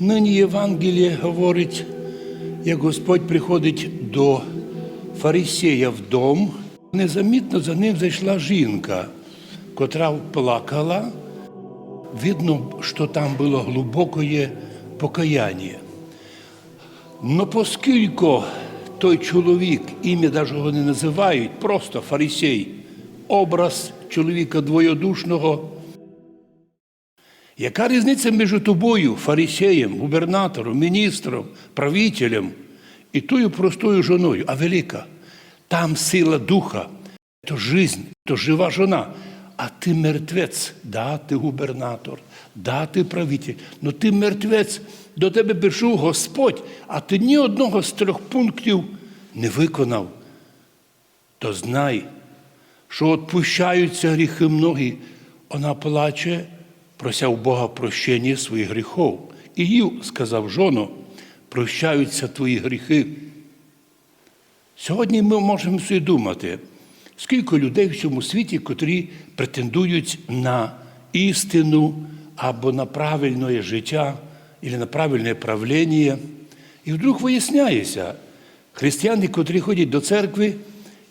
Нині Євангеліє говорить, як Господь приходить до фарисея в незамітно за ним зайшла жінка, котра плакала. Видно, що там було глибоке покаяння. Но оскільки той чоловік, ім'я навіть його не називають, просто фарисей, образ чоловіка двоєдушного, яка різниця між тобою, фарисеєм, губернатором, міністром, правителем і тою простою жоною, а велика? Там сила духа, то жизнь, то жива жона. А ти мертвець, да, ти губернатор, да, ти правитель, ну ти мертвець, до тебе прийшов Господь, а ти ні одного з трьох пунктів не виконав. То знай, що відпущаються гріхи многі. Вона плаче, прося у Бога прощення своїх гріхів. І їй сказав жоно, прощаються твої гріхи. Сьогодні ми можемо собі думати, скільки людей в цьому світі, котрі претендують на істину або на правильне життя, або на правильне правління. І вдруг виясняється, християни, котрі ходять до церкви,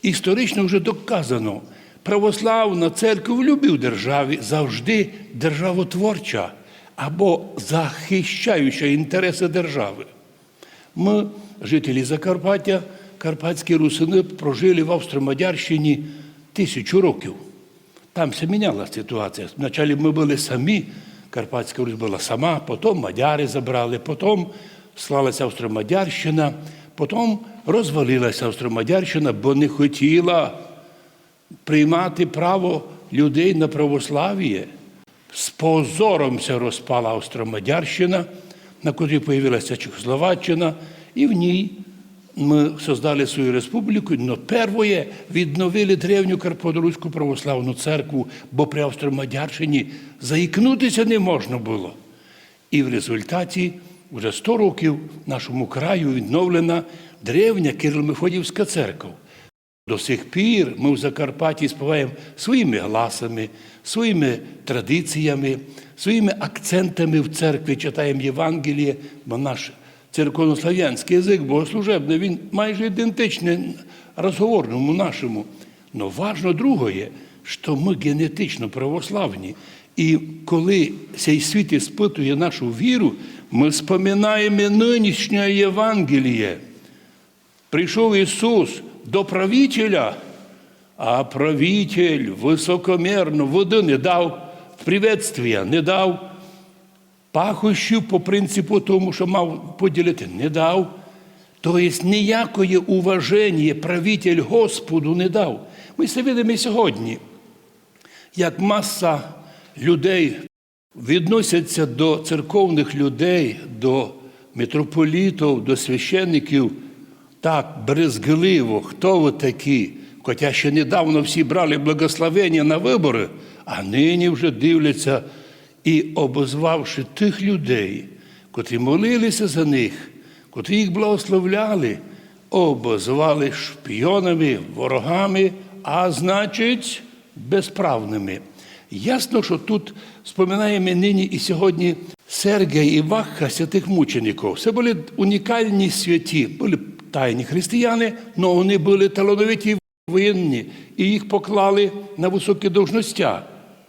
історично вже доказано, православна церква в любій державі завжди державотворча або захищаюча інтереси держави. Ми, жителі Закарпаття, карпатські русини, прожили в Австро-Мадярщині тисячу років. Там все міняла ситуація. Спочатку ми були самі, Карпатська Русь була сама, потім мадяри забрали, потім слалася Австро-Мадярщина, потім розвалилася Австро-Мадярщина, бо не хотіла приймати право людей на православ'я. З позором це розпала Австро-Мадярщина, на котрій появилася Чехословаччина, і в ній ми создали свою республіку, але перше відновили древню Карподоруську православну церкву, бо при Австро-Мадярщині заікнутися не можна було. І в результаті вже 100 років в нашому краю відновлена древня Кирило-Мефодівська церква. До сих пір ми в Закарпатті співаємо своїми гласами, своїми традиціями, своїми акцентами в церкві читаємо Євангеліє, бо наш церковнослов'янський язик богослужебний, він майже ідентичний розговорному нашому. Но важно другое, що ми генетично православні. І коли цей світ іспитує нашу віру, ми споминаємо нинішнє Євангеліє. Прийшов Ісус до правителя, а правитель високомірно води не дав, приветствия не дав, пахощів по принципу тому, що мав поділити, не дав. Тобто ніякої уваження правитель Господу не дав. Ми це видимо сьогодні, як маса людей відносяться до церковних людей, до митрополітів, до священників так брезгливо, хто ви такі? Хоча ще недавно всі брали благословення на вибори, а нині вже дивляться і обозвавши тих людей, котрі молилися за них, котрі їх благословляли, обозвали шпіонами, ворогами, а значить, безправними. Ясно, що тут споминаємо нині і сьогодні Сергія і Ваха, святих мучеників. Це були унікальні святі, були тайні християни, але вони були талановиті воєнні, і їх поклали на високі должностя.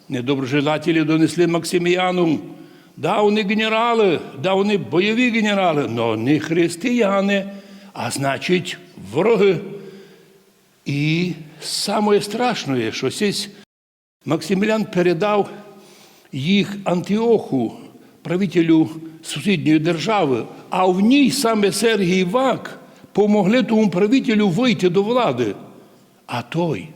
Недоброжелателі донесли Максиміану. Да, вони генерали, да, вони бойові генерали, але не християни, а значить, вороги. І саме страшне, що Максимілян передав їх Антіоху, правителю сусідньої держави, а в ній саме Сергій Вак помогли тому правителю вийти до влади. А той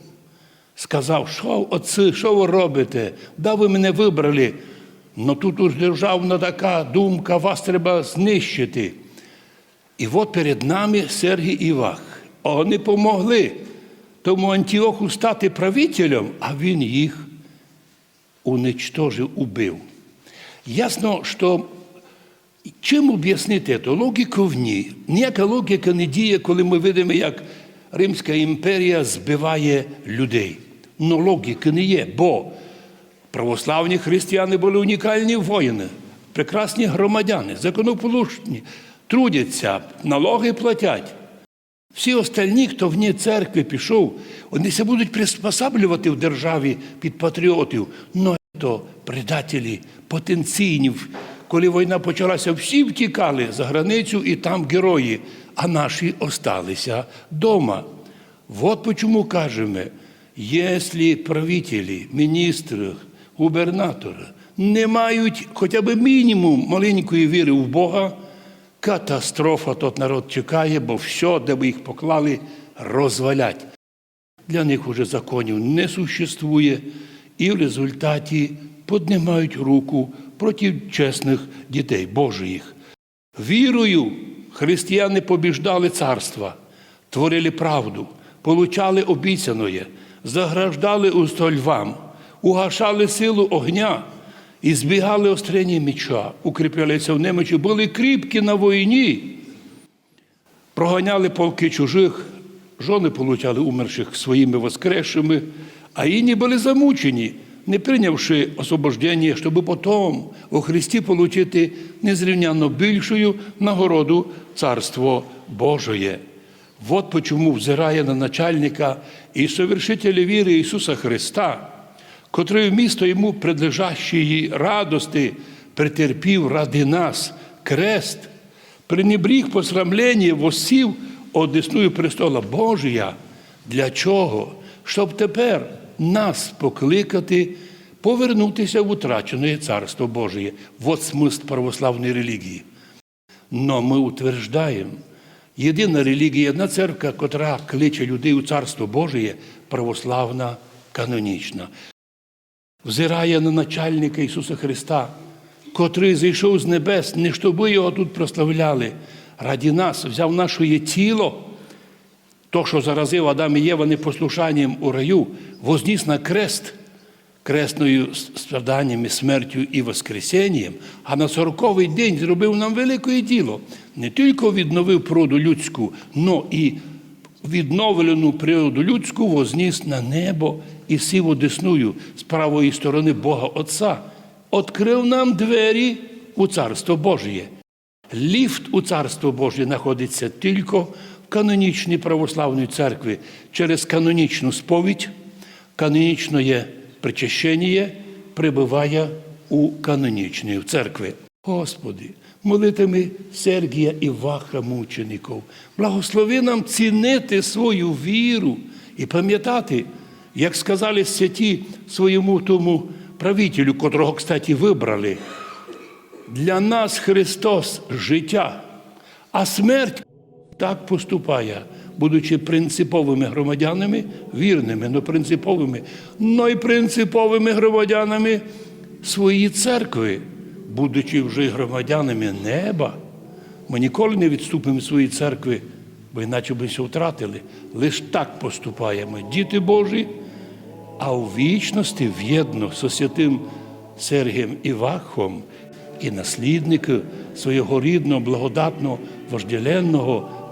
сказав, що отці, що ви робите? Да ви мене вибрали. Ну тут уж державна така думка, вас треба знищити. І от перед нами Сергій Івах. Вони помогли тому Антіоху стати правителем, а він їх уничтожив, убив. Ясно, що чим об'яснити це? Логіка в ній. Ніяка логіка не діє, коли ми видимо, як Римська імперія збиває людей. Ну логіки не є, бо православні християни були унікальні воїни. прекрасні громадяни, законополучні, трудяться, налоги платять. Всі остальні, хто вні церкви пішов, вони се будуть приспосаблювати в державі під патріотів. Но то предателі потенційні. Коли війна почалася, всі втікали за границю і там герої, а наші осталися вдома. Вот почему кажемо, якщо правителі, міністри, губернатори не мають хоча б мінімум маленької віри в Бога, катастрофа тот народ чекає, бо все, де би їх поклали, розвалять. Для них уже законів не существує, і в результаті піднімають руку проти чесних дітей Божих. Вірою християни побіждали царства, творили правду, получали обіцяноє, заграждали усто львам, угашали силу огня і збігали острені меча, укріплялися в немочі, були кріпкі на війні, проганяли полки чужих, жони получали умерших своїми воскресшими, а іні були замучені, не прийнявши освобождення, щоб потім у Христі отримати незрівняно більшою нагороду Царство Божоє. Вот почему взирає на начальника і совершителя віри Ісуса Христа, котрий вмісто йому предлежащої радости претерпів ради нас крест, пренебріг посрамлення восів одесную престола Божия. Для чого? Щоб тепер нас покликати повернутися в утрачене Царство Божие. Вот смисл православної релігії. Но ми утверждаємо, єдина релігія, одна церква, котра кличе людей у Царство Божие, православна, канонічна. Взирає на начальника Ісуса Христа, котрий зійшов з небес, не щоб його тут прославляли, раді нас взяв наше тіло, то, що заразив Адам і Єва непослушанням у раю, возніс на крест кресною страданням, смертю і воскресінням, а на сороковий день зробив нам велике діло. Не тільки відновив природу людську, но і відновлену природу людську возніс на небо і сів одесную з правої сторони Бога Отця. Открив нам двері у Царство Божє. Ліфт у Царство Божє знаходиться тільки канонічній православній церкві через канонічну сповідь, канонічне причащення прибуває у канонічній церкві. Господи, молитими Сергія і Ваха мучеників, благослови нам цінити свою віру і пам'ятати, як сказали святі своєму тому правителю, котрого, кстати, вибрали. Для нас Христос життя, а смерть так поступає, будучи принциповими громадянами, вірними, но принциповими, но й принциповими громадянами своєї церкви, будучи вже громадянами неба. Ми ніколи не відступимо від своєї церкви, бо іначе б все втратили. Лиш так поступаємо, діти Божі, а у вічності в'єдно со святим Сергієм Івахом і наслідники свого рідного, благодатного, вожделенного